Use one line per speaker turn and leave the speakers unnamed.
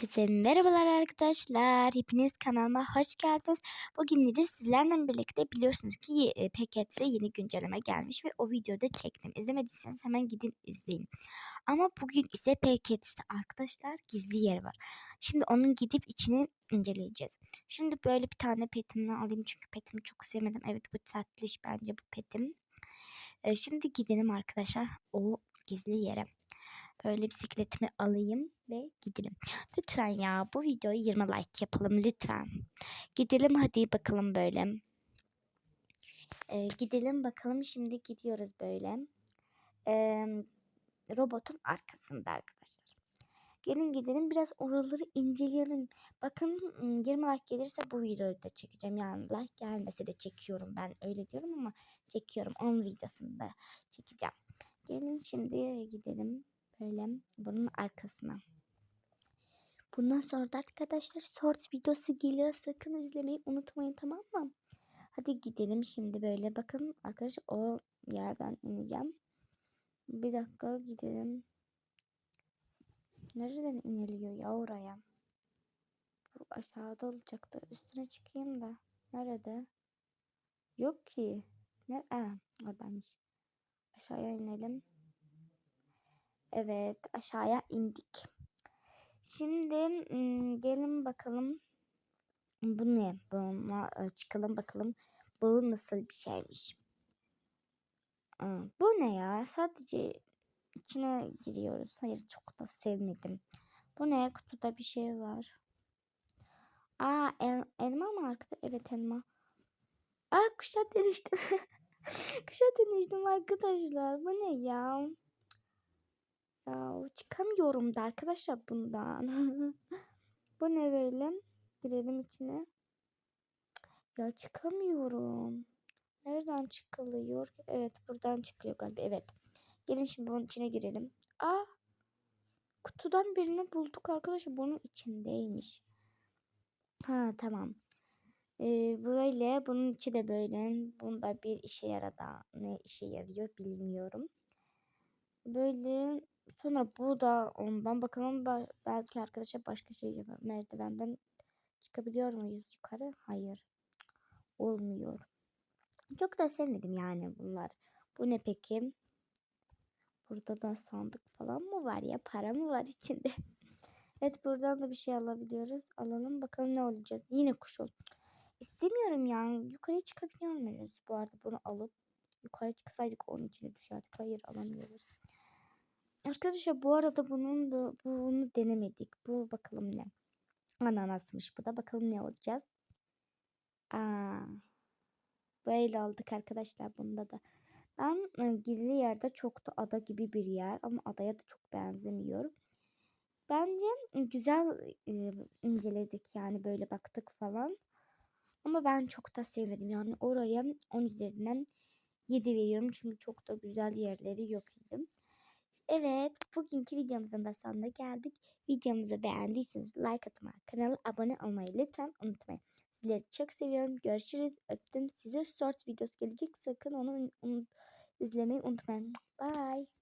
Herkese merhabalar arkadaşlar. Hepiniz kanalıma hoş geldiniz. Bugün de sizlerle birlikte biliyorsunuz ki e, PKX'e yeni güncelleme gelmiş ve o videoda çektim. İzlemediyseniz hemen gidin izleyin. Ama bugün ise PKX'te arkadaşlar gizli yer var. Şimdi onun gidip içini inceleyeceğiz. Şimdi böyle bir tane petimden alayım çünkü petimi çok sevmedim. Evet bu tatlış bence bu petim. E, şimdi gidelim arkadaşlar o gizli yere. Böyle bisikletimi alayım ve gidelim. Lütfen ya bu videoyu 20 like yapalım lütfen. Gidelim hadi bakalım böyle. Ee, gidelim bakalım şimdi gidiyoruz böyle. Ee, robotun arkasında arkadaşlar. Gelin gidelim biraz oraları inceleyelim. Bakın 20 like gelirse bu videoyu da çekeceğim. Yani like gelmese de çekiyorum ben öyle diyorum ama çekiyorum. 10 videosunu da çekeceğim. Gelin şimdi gidelim böyle bunun arkasına. Bundan sonra da arkadaşlar short videosu geliyor. Sakın izlemeyi unutmayın tamam mı? Hadi gidelim şimdi böyle. Bakın arkadaşlar o yerden ineceğim. Bir dakika gidelim. Nereden iniliyor ya oraya? Bu aşağıda olacaktı. Üstüne çıkayım da. Nerede? Yok ki. Ne? Aa, oradaymış. Aşağıya inelim. Evet aşağıya indik. Şimdi gelin bakalım. Bu ne? Buna çıkalım bakalım. Bu nasıl bir şeymiş. Bu ne ya? Sadece içine giriyoruz. Hayır çok da sevmedim. Bu ne? Kutuda bir şey var. Aa el, elma mı arkada? Evet elma. Aa kuşa dönüştüm. kuşa dönüştüm arkadaşlar. Bu ne ya? Çıkamıyorum da arkadaşlar bundan. Bu ne böyle? Girelim içine. Ya çıkamıyorum. Nereden çıkılıyor? Evet buradan çıkıyor galiba. Evet. Gelin şimdi bunun içine girelim. Aa! Kutudan birini bulduk arkadaşlar. Bunun içindeymiş. Ha tamam. Ee, böyle bunun içi de böyle. Bunda bir işe yaradı. Ne işe yarıyor bilmiyorum. Böyle Sonra bu da ondan bakalım belki arkadaşa başka şey yapar. Merdivenden çıkabiliyor muyuz yukarı? Hayır. Olmuyor. Çok da sevmedim yani bunlar. Bu ne peki? Burada da sandık falan mı var ya? Para mı var içinde? evet buradan da bir şey alabiliyoruz. Alalım bakalım ne olacağız. Yine kuş ol. İstemiyorum yani. Yukarıya çıkabiliyor muyuz? Bu arada bunu alıp yukarı çıksaydık onun içine düşerdik. Hayır alamıyoruz. Arkadaşlar bu arada bunun bu, bunu denemedik. Bu bakalım ne. Ananasmış bu da. Bakalım ne olacağız. Aa, böyle aldık arkadaşlar bunda da. Ben e, gizli yerde çok da ada gibi bir yer ama adaya da çok benzemiyor. Bence güzel e, inceledik yani böyle baktık falan. Ama ben çok da sevmedim. Yani oraya 10 üzerinden 7 veriyorum. Çünkü çok da güzel yerleri yok idi. Evet, bugünkü videomuzun da sonuna geldik. Videomuzu beğendiyseniz like atmayı, kanala abone olmayı lütfen unutmayın. Sizleri çok seviyorum. Görüşürüz. Öptüm. Size short videosu gelecek. Sakın onu, onu izlemeyi unutmayın. Bye.